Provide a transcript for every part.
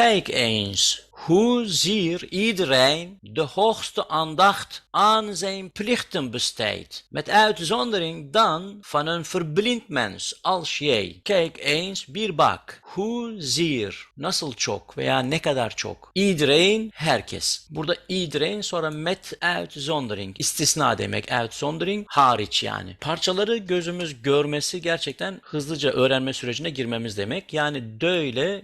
Kijk eens hoe zeer iedereen de hoogste aandacht aan zijn plichten besteedt. Met uitzondering dan van een verblind mens als jij. Kijk eens bir bak. Hoe zeer, nasıl çok veya ne kadar çok. İedereen, herkes. Burada iedereen sonra met uitzondering. İstisna demek uitzondering hariç yani. Parçaları gözümüz görmesi gerçekten hızlıca öğrenme sürecine girmemiz demek. Yani dö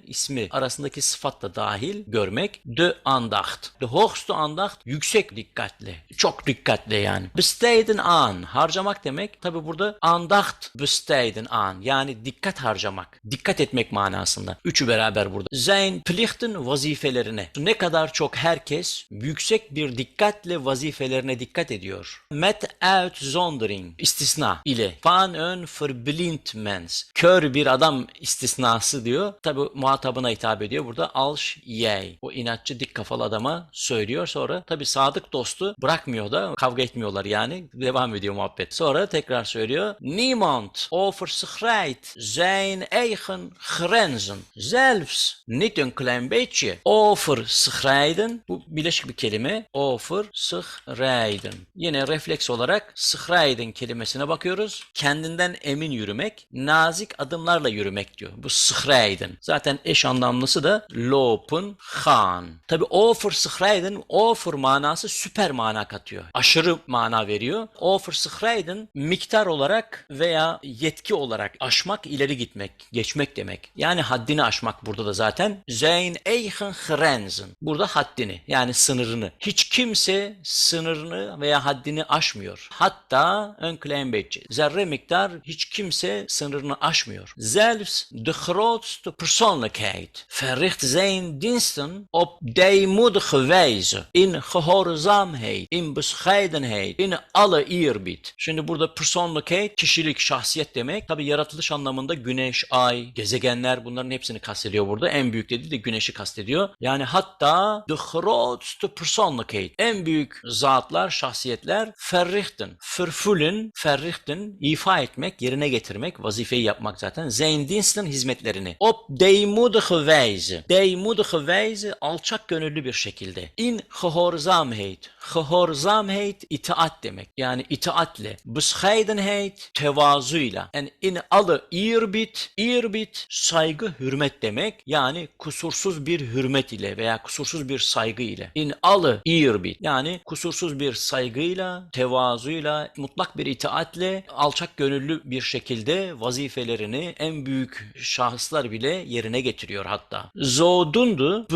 ismi arasındaki sıfat da dahil görmek. De andacht. De hoogste andacht yüksek dikkatli. Çok dikkatli yani. Besteden an. Harcamak demek. Tabi burada andacht besteden an. Yani dikkat harcamak. Dikkat etmek manasında. Üçü beraber burada. Zijn plichten vazifelerine. Ne kadar çok herkes yüksek bir dikkatle vazifelerine dikkat ediyor. Met uitzondering. istisna ile. Van een verblind mens. Kör bir adam istisnası diyor. Tabi muhatabına hitap ediyor. Burada als jij. O inatçı dik kafalı adama söylüyor. Sonra tabi sadık dostu bırakmıyor da kavga etmiyorlar yani. Devam ediyor muhabbet. Sonra tekrar söylüyor. Niemand overschrijdt zijn eigen grenzen. Zelfs niet een klein beetje. Overschrijden. Bu bileşik bir kelime. Overschrijden. Yine refleks olarak schrijden kelimesine bakıyoruz. Kendinden emin yürümek. Nazik adımlarla yürümek diyor. Bu schrijden. Zaten eş anlamlısı da lopen gaan. Tabi overschrijden, over manası süper mana katıyor. Aşırı mana veriyor. Overschrijden miktar olarak veya yetki olarak aşmak, ileri gitmek, geçmek demek. Yani haddini aşmak burada da zaten. Zijn eigen grenzen. Burada haddini yani sınırını. Hiç kimse sınırını veya haddini aşmıyor. Hatta een klein beetje. Zerre miktar hiç kimse sınırını aşmıyor. Zelfs de grootste persoonlijkheid verricht zijn diensten op deemoedige wijze. In gehoorzaamheid, in bescheidenheid, in alle eerbied. Şimdi burada persoonlijkheid, kişilik, şahsiyet demek. Tabi yaratılış anlamında güneş, ay, gezegenler bunların hepsini kastediyor burada. En büyük dediği de güneşi kastediyor. Yani hatta de grootste persoonlijkheid. En büyük zatlar, şahsiyetler verrichten, vervullen, verrichten, ifa etmek, yerine getirmek, vazifeyi yapmak zaten. Zijn diensten hizmetlerini. Op deemoedige wijze. Deemoedige wijze alçak gönüllü bir şekilde. In gehoorzaamheid. Gehoorzaamheid itaat demek. Yani itaatle. Bescheidenheid tevazuyla. En in alle eerbied, eerbied saygı, hürmet demek. Yani kusursuz bir hürmet ile veya kusursuz bir saygı ile. In alle eerbied. Yani kusursuz bir saygıyla, tevazuyla, mutlak bir itaatle alçak gönüllü bir şekilde vazifelerini en büyük şahıslar bile yerine getiriyor hatta. Zodoende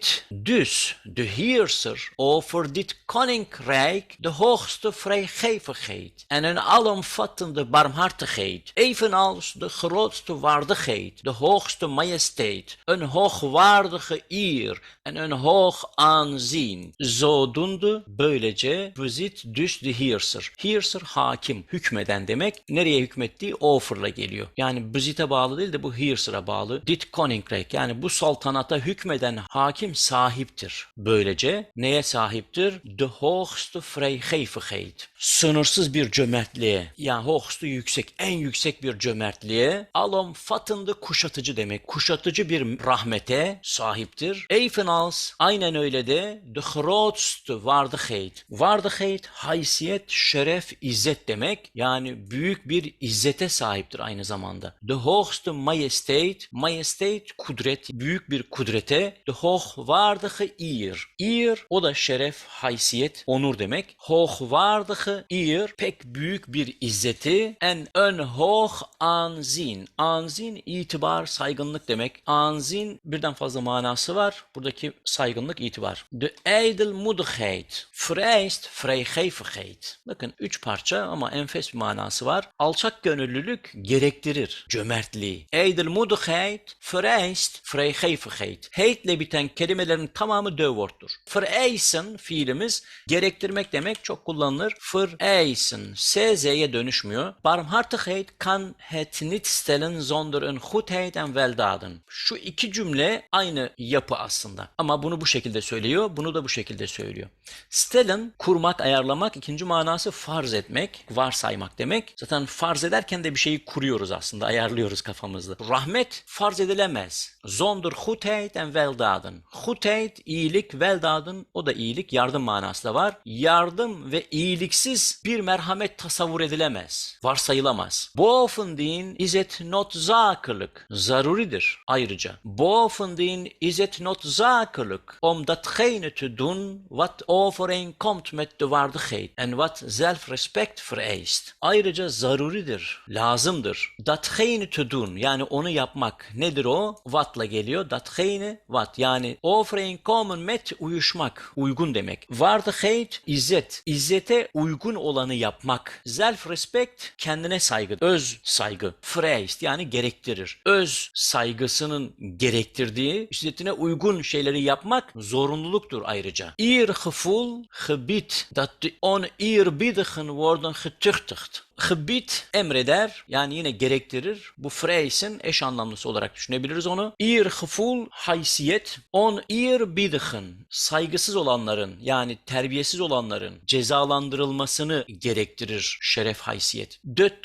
bezit dus de heerser over dit koninkrijk de hoogste vrijgevigheid en een alomvattende barmhartigheid, evenals de grootste waardigheid, de hoogste majesteit, een hoogwaardige eer en een hoog aanzien. Zodoende böylece bezit dus de heerser. Heerser hakim, hükmeden demek. Nereye hükmettiği over'la geliyor. Yani bezite bağlı değil de bu heerser'a bağlı. Dit koninkrijk yani bu saltanata hükmeden hakim sahiptir. Böylece neye sahiptir? De hoogste vrijgevigheid. Sınırsız bir cömertliğe. Yani hoogste yüksek, en yüksek bir cömertliğe. Alomvattende kuşatıcı demek. Kuşatıcı bir rahmete sahiptir. Evenals aynen öyle de de grootste waardigheid. Waardigheid, haysiyet, şeref, izzet demek. Yani büyük bir izzete sahiptir aynı zamanda. De hoogste majesteit, majesteit kudret, büyük bir kudrete. De hoogwaardige eer. Eer o da şeref, haysiyet, onur demek. Hoogwaardige eer pek büyük bir izzeti. En een hoog aanzien. Aanzien itibar, saygınlık demek. Aanzien birden fazla manası var. Buradaki saygınlık, itibar. De edelmoedigheid vereist vrijgevigheid. Bakın üç parça ama enfes bir manası var. Alçak gönüllülük gerektirir cömertliği. Edelmoedigheid vereist vrijgevigheid. Heitle biten kelimelerin tamamı dövworttur. Vereisen fiilimiz gerektirmek demek çok kullanılır. Vereisen, SZ'ye dönüşmüyor. Barmhartigheid kan het niet stellen zonder een goedheid en weldaden. Şu iki cümle aynı yapı aslında. Ama bunu bu şekilde söylüyor, bunu da bu şekilde söylüyor. Stellen, kurmak, ayarlamak. ikinci manası farz etmek, varsaymak demek. Zaten farz ederken de bir şeyi kuruyoruz aslında, ayarlıyoruz kafamızda. Rahmet farz edilemez. Zonder goedheid en weldaden. Goedheid, iyilik, weldaden o da iyilik, yardım manası da var. Yardım ve iyiliksiz bir merhamet tasavvur edilemez. Varsayılamaz. Bovendien is het noodzakelijk, zaruridir ayrıca. Bovendien is het noodzakelijk om datgene te doen wat overeenkomt met de waardigheid en wat zelfrespect vereist. Ayrıca zaruridir, lazımdır. Datgene te doen yani onu yapmak. Nedir o? What'la geliyor. Datgene what yani overeenkomen met uyuşmak, uygun demek. Waardigheid, izzet. İzzete uygun olanı yapmak. Self-respect, kendine saygı, öz saygı. Vereist yani gerektirir. Öz saygısının gerektirdiği, izzetine uygun şeyleri yapmak zorunluluktur ayrıca. Ihr gevoel, gebied, dat de oneerbiedigen worden getuchtigd. Gebit emreder yani yine gerektirir. Bu phrase'in eş anlamlısı olarak düşünebiliriz onu. Ir gevoel haysiyet on ir bidigen saygısız olanların yani terbiyesiz olanların cezalandırılmasını gerektirir şeref haysiyet. De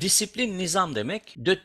disiplin nizam demek. De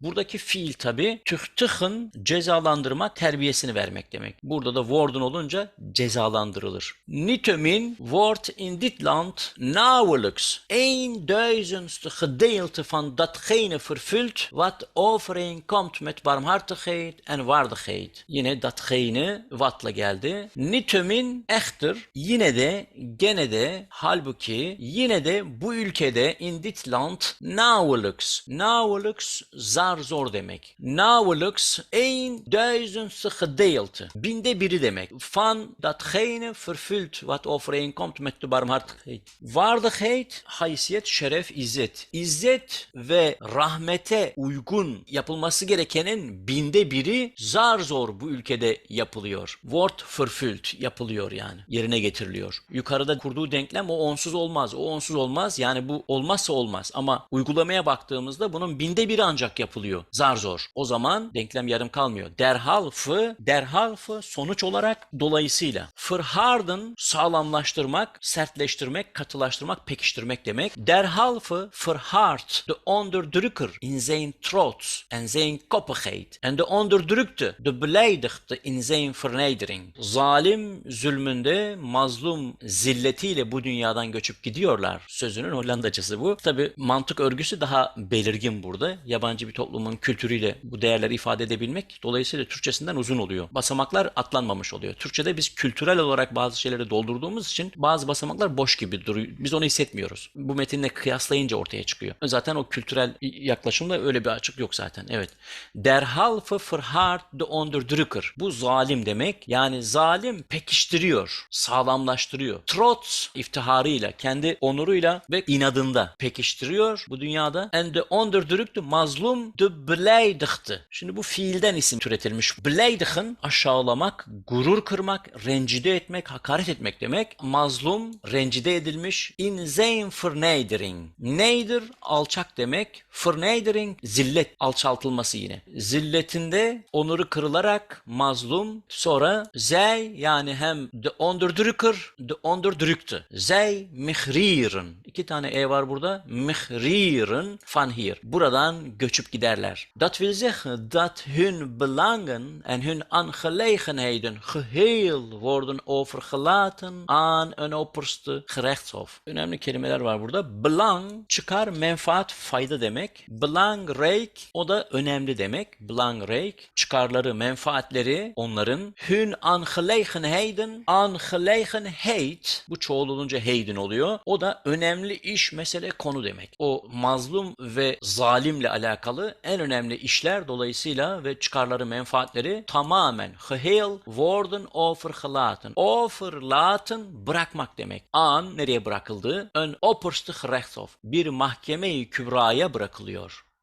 buradaki fiil tabi tüchtigen cezalandırma terbiyesini vermek demek. Burada da worden olunca cezalandırılır. Niettemin wordt in dit land nauwelijks een duizendste gedeelte van datgene vervuld wat overeenkomt met barmhartigheid en waardigheid. Yine datgene watla geldi. Niettemin echter yine de gene de halbuki yine de bu ülkede in dit land nauwelijks nauwelijks zar zor demek. Nauwelijks een duizendste gedeelte. Binde biri demek. Van datgene vervuld wat overeenkomt met de barmhartigheid. Waardigheid, haysiyet, şeref, izzet. İzzet ve rahmete uygun yapılması gerekenin binde biri zar zor bu ülkede yapılıyor. Wort verfüllt yapılıyor yani. Yerine getiriliyor. Yukarıda kurduğu denklem o onsuz olmaz. O onsuz olmaz. Yani bu olmazsa olmaz. Ama uygulamaya baktığımızda bunun binde biri ancak yapılıyor. Zar zor. O zaman denklem yarım kalmıyor. Derhal fı, derhal fı sonuç olarak dolayısıyla. Verharden sağlamlaştırmak, sertleştirmek, katılaştırmak, pekiştirmek demek. Derhalve verhard de onderdrukker in zijn trots en zijn koppigheid en de onderdrukte, de beleidigde in zijn vernedering. Zalim zulmünde mazlum zilletiyle bu dünyadan göçüp gidiyorlar. Sözünün Hollandacası bu. Tabi mantık örgüsü daha belirgin burada. Yabancı bir toplumun kültürüyle bu değerleri ifade edebilmek dolayısıyla Türkçesinden uzun oluyor. Basamaklar atlanmamış oluyor. Türkçede biz kültürel olarak bazı şeyleri doldurduğumuz için bazı basamaklar boş gibi duruyor. Biz onu hissetmiyoruz. Bu metinle kıyaslayınca ortaya çıkıyor. Zaten o kültürel yaklaşımda öyle bir açık yok zaten. Evet. Derhal für verhard de onderdrücker. Bu zalim demek. Yani zalim pekiştiriyor, sağlamlaştırıyor. Trotz iftiharıyla, kendi onuruyla ve inadında pekiştiriyor bu dünyada. And de onderdrückte mazlum de beleidigte. Şimdi bu fiilden isim türetilmiş. Beleidigen aşağılamak, gurur kırmak, rencide etmek, hakaret etmek demek. Mazlum, rencide edilmiş. In zijn vernedering. Neydir? Alçak demek. Vernedering, zillet, alçaltılması yine. Zilletinde onuru kırılarak mazlum, sonra zij yani hem de onderdrukker, de onderdrukte. Zij mihrieren. İki tane e var burada. Mihrieren van hier. Buradan göçüp giderler. Dat wil zeggen dat hun belangen en hun aangelegenheden geheel worden overgelaten aan een opperste gerechtshof. Önemli kelimeler var burada. Belang, çıkar, menfaat, fayda demek. Belangrijk, o da önemli demek. Belangrijk, çıkarları, menfaatleri onların. Hun aangelegenheden, aangelegenheid, bu çoğul olunca heydin oluyor. O da önemli iş, mesele, konu demek. O mazlum ve zalimle alakalı en önemli işler dolayısıyla ve çıkarları, menfaatleri tamamen geheel worden overgelaten. Overlaten bırakmak demek. An nereye bırakıldı? Een opperste gerechtshof. Bir mahkeme-i kübraya bırakılıyor.